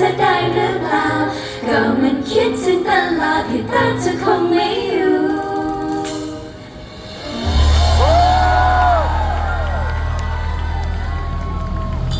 เธอได้หรือเปล่าก็มันคิดถึงตลอดที่ตาจะคง